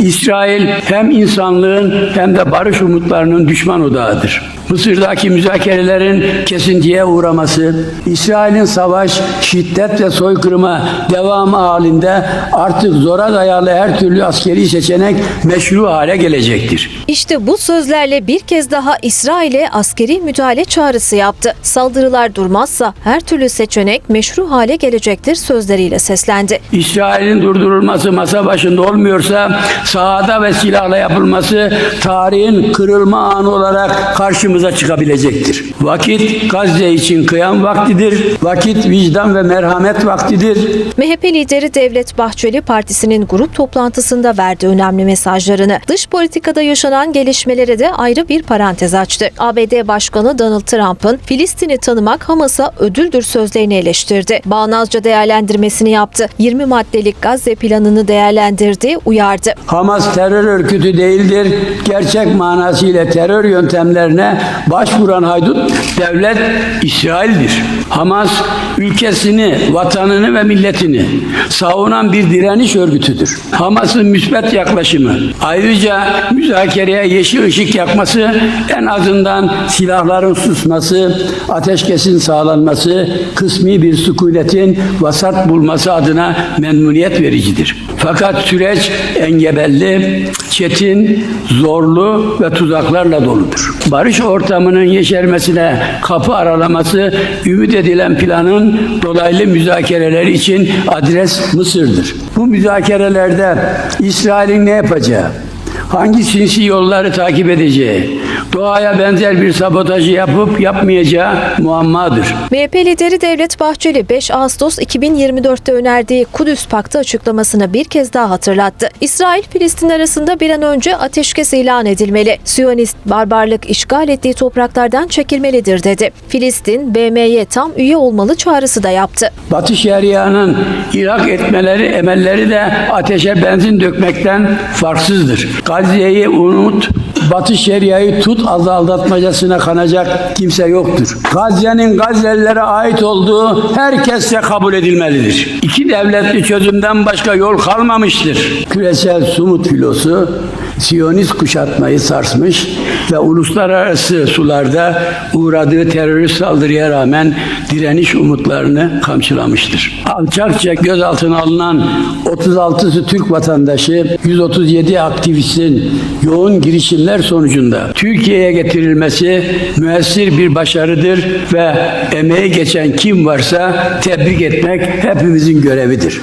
İsrail hem insanlığın hem de barış umutlarının düşman odağıdır. Mısır'daki müzakerelerin kesintiye uğraması, İsrail'in savaş, şiddet ve soykırıma devamı halinde artık zora dayalı her türlü askeri seçenek meşru hale gelecektir. İşte bu sözlerle bir kez daha İsrail'e askeri müdahale çağrısı yaptı. Saldırılar durmazsa her türlü seçenek meşru hale gelecektir sözleriyle seslendi. İsrail'in durdurulması masa başında olmuyorsa sahada ve silahla yapılması tarihin kırılma anı olarak karşımıza çıkabilecektir. Vakit Gazze için kıyam vaktidir. Vakit vicdan ve merhamet vaktidir. MHP lideri Devlet Bahçeli partisinin grup toplantısında verdi önemli mesajlarını. Dış politikada yaşanan gelişmelere de ayrı bir parantez açtı. ABD Başkanı Donald Trump'ın Filistin'i tanımak Hamas'a ödüldür sözlerini eleştirdi. Bağnazca değerlendirmesini yaptı. 20 maddelik Gazze planını değerlendirdi, uyardı. Hamas terör örgütü değildir. Gerçek manasıyla terör yöntemlerine başvuran haydut devlet İsrail'dir. Hamas ülkesini, vatanını ve milletini savunan bir direniş örgütüdür. Hamas'ın müsbet yaklaşımı ayrıca müzakereye yeşil ışık yakması en azından silahların susması, ateşkesin sağlanması, kısmi bir sükunetin vasat bulması adına memnuniyet vericidir. Fakat süreç engebelli, çetin, zorlu ve tuzaklarla doludur. Barış ortamının yeşermesine kapı aralaması ümit edilen planın dolaylı müzakereler için adres Mısır'dır. Bu müzakerelerde İsrail'in ne yapacağı, hangi sinsi yolları takip edeceği, doğaya benzer bir sabotajı yapıp yapmayacağı muammadır. MHP lideri Devlet Bahçeli 5 Ağustos 2024'te önerdiği Kudüs Paktı açıklamasını bir kez daha hatırlattı. İsrail-Filistin arasında bir an önce ateşkes ilan edilmeli. Siyonist barbarlık işgal ettiği topraklardan çekilmelidir dedi. Filistin, BM'ye tam üye olmalı çağrısı da yaptı. Batı Şeria'nın ilak etmeleri, emelleri de ateşe benzin dökmekten farksızdır. Gazze'yi unut, Batı Şeria'yı tut adı aldatmacasına kanacak kimse yoktur. Gazze'nin Gazze'lilere ait olduğu herkesle kabul edilmelidir. İki devletli çözümden başka yol kalmamıştır. Küresel sumut filosu Siyonist kuşatmayı sarsmış ve uluslararası sularda uğradığı terörist saldırıya rağmen direniş umutlarını kamçılamıştır. Alçakça gözaltına alınan 36'sı Türk vatandaşı, 137 aktivistin yoğun girişimler sonucunda Türkiye'ye getirilmesi müessir bir başarıdır ve emeği geçen kim varsa tebrik etmek hepimizin görevidir.